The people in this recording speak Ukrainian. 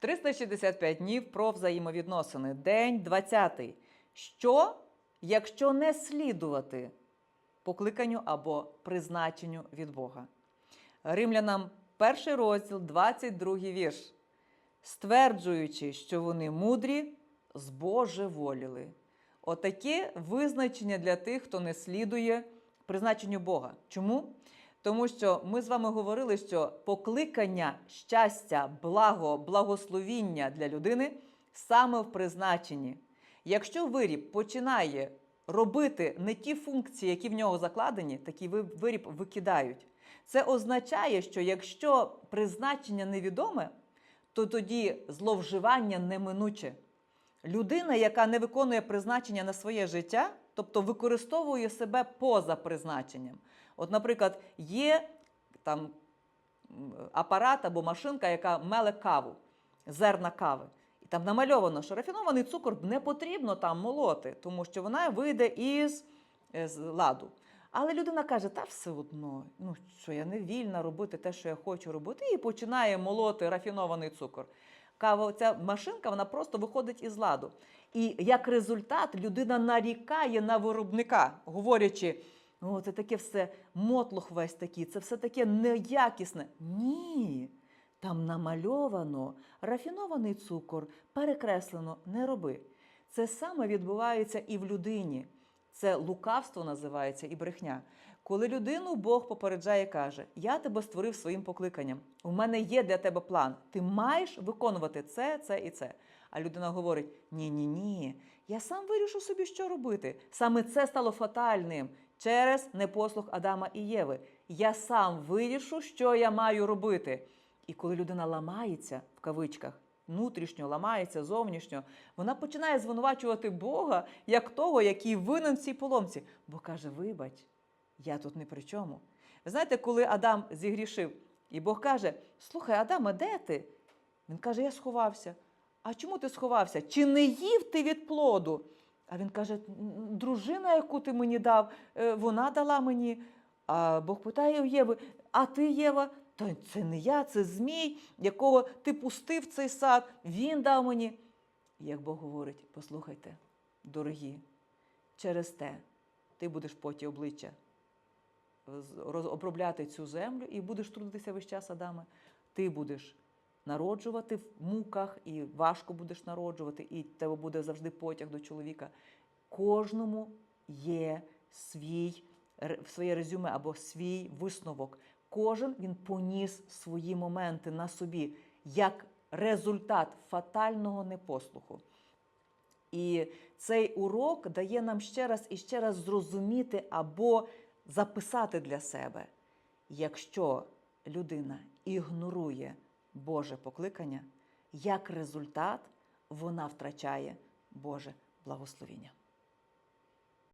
365 днів про взаємовідносини. День 20. Що, якщо не слідувати покликанню або призначенню від Бога? Римлянам перший розділ, 22 вірш. Стверджуючи, що вони мудрі, збожеволіли. Отаке визначення для тих, хто не слідує призначенню Бога. Чому? Тому що ми з вами говорили, що покликання щастя, благо, благословіння для людини саме в призначенні. Якщо виріб починає робити не ті функції, які в нього закладені, такий виріб викидають. Це означає, що якщо призначення невідоме, то тоді зловживання неминуче. Людина, яка не виконує призначення на своє життя, тобто використовує себе поза призначенням. От, наприклад, є там апарат або машинка, яка меле каву, зерна кави. І там намальовано, що рафінований цукор не потрібно там молоти, тому що вона вийде із е, з ладу. Але людина каже, та все одно, ну що я не вільна робити те, що я хочу робити, і починає молоти рафінований цукор. Кава, ця машинка вона просто виходить із ладу. І як результат людина нарікає на виробника, говорячи, о, це таке все мотлох весь такий, це все таке неякісне. Ні. Там намальовано рафінований цукор, перекреслено, не роби. Це саме відбувається і в людині. Це лукавство називається і брехня. Коли людину Бог попереджає, каже: Я тебе створив своїм покликанням. У мене є для тебе план. Ти маєш виконувати це, це і це. А людина говорить: Ні, ні, ні. Я сам вирішу собі, що робити. Саме це стало фатальним через непослух Адама і Єви. Я сам вирішу, що я маю робити. І коли людина ламається в кавичках, внутрішньо ламається, зовнішньо, вона починає звинувачувати Бога як того, який винен в цій поломці. Бо каже: Вибач, я тут не при чому. Ви знаєте, коли Адам зігрішив, і Бог каже: Слухай, Адаме, де ти? Він каже: Я сховався. А чому ти сховався? Чи не їв ти від плоду? А він каже: дружина, яку ти мені дав, е, вона дала мені. А Бог питає у Єви: А ти, Єва? Та це не я, це змій, якого ти пустив цей сад, він дав мені. Як Бог говорить: послухайте, дорогі, через те ти будеш поті обличчя обробляти цю землю і будеш трудитися весь час, Адаме. Ти будеш народжувати в муках, і важко будеш народжувати, і тебе буде завжди потяг до чоловіка. Кожному є свій, своє резюме або свій висновок. Кожен він поніс свої моменти на собі як результат фатального непослуху. І цей урок дає нам ще раз і ще раз зрозуміти або записати для себе, якщо людина ігнорує Боже покликання, як результат вона втрачає Боже благословіння.